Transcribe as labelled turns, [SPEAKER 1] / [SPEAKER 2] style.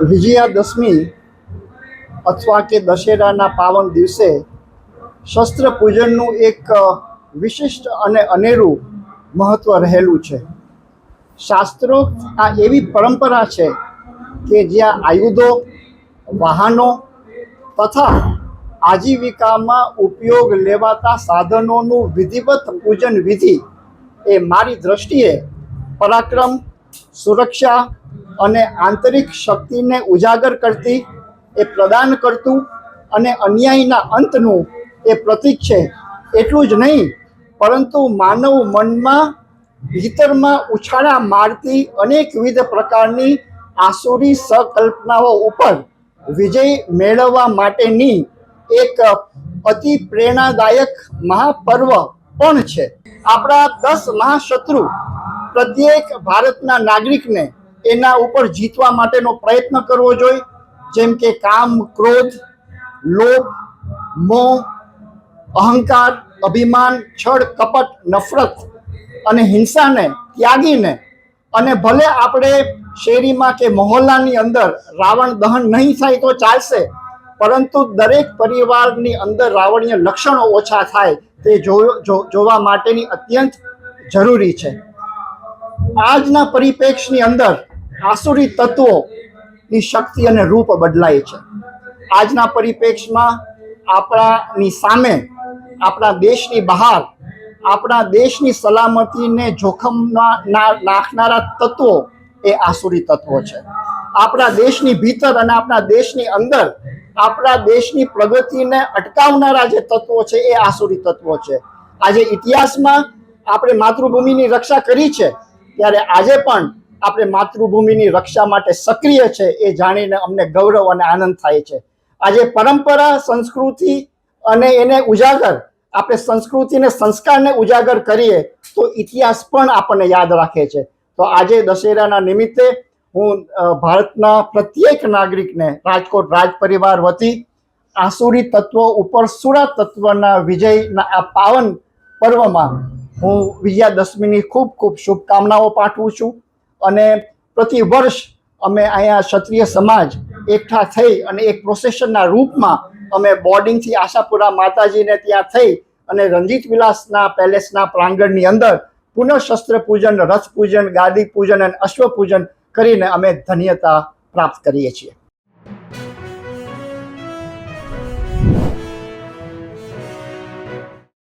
[SPEAKER 1] વિજયાદશમી અથવા કે દશેરાના પાવન દિવસે શસ્ત્ર પૂજનનું એક વિશિષ્ટ અને અનેરું મહત્ત્વ રહેલું છે. શાસ્ત્રો આ એવી પરંપરા છે કે જ્યાં આયુધો, વાહનો તથા આજીવિકામાં ઉપયોગ લેવાતા સાધનોનું વિધિવત પૂજન વિધિ એ મારી દ્રષ્ટિએ પરાક્રમ, સુરક્ષા અને આંતરિક શક્તિને ઉજાગર કરતી એ પ્રદાન કરતું અને અન્યાયના અંતનું એ પ્રતીક છે. એટલું જ નહીં, પરંતુ માનવ મનમાં, ભીતરમાં ઉછાળા મારતી અનેકવિધ પ્રકારની આસુરી સંકલ્પનાઓ ઉપર વિજય મેળવવા માટેની એક અતિ પ્રેરણાદાયક મહાપર્વ પણ છે. આપણા દસ મહાશત્રુ, પ્રત્યેક ભારતના નાગરિકને એના ઉપર જીતવા માટેનો પ્રયત્ન કરવો જોઈએ. જેમ કે કામ, ક્રોધ, લોભ, મોહ, અહંકાર, અભિમાન, છળ, કપટ, નફરત અને હિંસાને ત્યાગીને અને ભલે આપણે શેરીમાં કે મહોલ્લાની અંદર રાવણ દહન નહીં થાય તો ચાલશે, પરંતુ દરેક પરિવારની અંદર રાવણીય લક્ષણો ઓછા થાય તે જોવા માટેની અત્યંત જરૂરી છે. આજના પરિપ્રેક્ષની અંદર આસુરી તત્વોની શક્તિ અને રૂપ બદલાય છે. આજના પરિપ્રેક્ષમાં આપણાની સામે, આપણા દેશની બહાર, આપણા દેશની સલામતીને જોખમમાં નાખનારા તત્વો એ આસુરી તત્વો છે. આપણા દેશની ભીતર અને આપણા દેશની અંદર, આપણા દેશની પ્રગતિને અટકાવનારા જે તત્વો છે એ આસુરી તત્વો છે. આજે ઇતિહાસમાં આપણે માતૃભૂમિની રક્ષા કરી છે, ત્યારે આજે પણ આપણે માતૃભૂમિની રક્ષા માટે સક્રિય છે એ જાણીને અમને ગૌરવ અને આનંદ થાય છે. આજે પરંપરા, સંસ્કૃતિ અને એને ઉજાગર, આપણે સંસ્કૃતિને સંસ્કારને ઉજાગર કરીએ તો ઇતિહાસ પણ આપણને યાદ રાખે છે. તો આજે દશેરાના નિમિત્તે હું ભારતના પ્રત્યેક નાગરિકને, રાજકોટ રાજ પરિવાર વતી આસુરી તત્વો ઉપર સુરા તત્વના વિજયના આ પાવન પર્વમાં હું વિજયાદશમીની ખૂબ ખૂબ શુભકામનાઓ પાઠવું છું. અને પ્રતિ વર્ષ અમે અહીંયા ક્ષત્રિય સમાજ એકઠા થઈ અને એક પ્રોસેશનના રૂપમાં અમે બોર્ડિંગથી આશાપુરા માતાજીને ત્યાં થઈ અને રંજીત વિલાસના પેલેસના પ્રાંગણની અંદર પુનઃ શસ્ત્ર પૂજન રથ પૂજન ગાદી પૂજન અને અશ્વ પૂજન કરીને અમે ધન્યતા પ્રાપ્ત કરીએ છીએ.